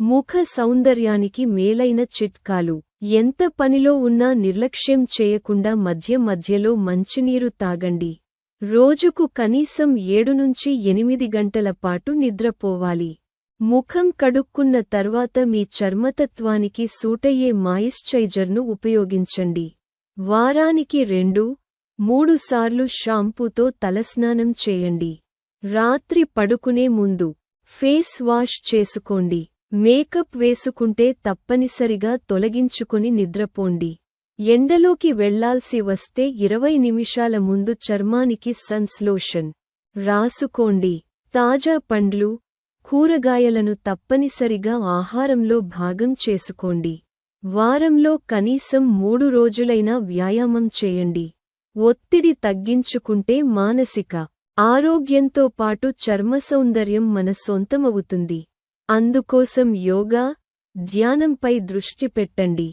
ముఖ సౌందర్యానికి మేలైన చిట్కాలు. ఎంత పనిలో ఉన్నా నిర్లక్ష్యం చేయకుండా మధ్య మధ్యలో మంచినీరు తాగండి. రోజుకు కనీసం ఏడు నుంచి ఎనిమిది గంటల పాటు నిద్రపోవాలి. ముఖం కడుక్కున్న తర్వాత మీ చర్మతత్వానికి సూటయ్యే మాయిశ్చైజర్ను ఉపయోగించండి. వారానికి రెండు మూడు సార్లు షాంపూతో తలస్నానం చేయండి. రాత్రి పడుకునే ముందు ఫేస్ వాష్ చేసుకోండి. మేకప్ వేసుకుంటే తప్పనిసరిగా తొలగించుకుని నిద్రపోండి. ఎండలోకి వెళ్ళాల్సి వస్తే ఇరవై నిమిషాల ముందు చర్మానికి సన్స్లోషన్ రాసుకోండి. తాజా పండ్లు కూరగాయలను తప్పనిసరిగా ఆహారంలో భాగం చేసుకోండి. వారంలో కనీసం మూడు రోజులైనా వ్యాయామం చేయండి. ఒత్తిడి తగ్గించుకుంటే మానసిక ఆరోగ్యంతో పాటు చర్మ సౌందర్యం మన సొంతమవుతుంది. అందుకోసం యోగా ధ్యానంపై దృష్టి పెట్టండి.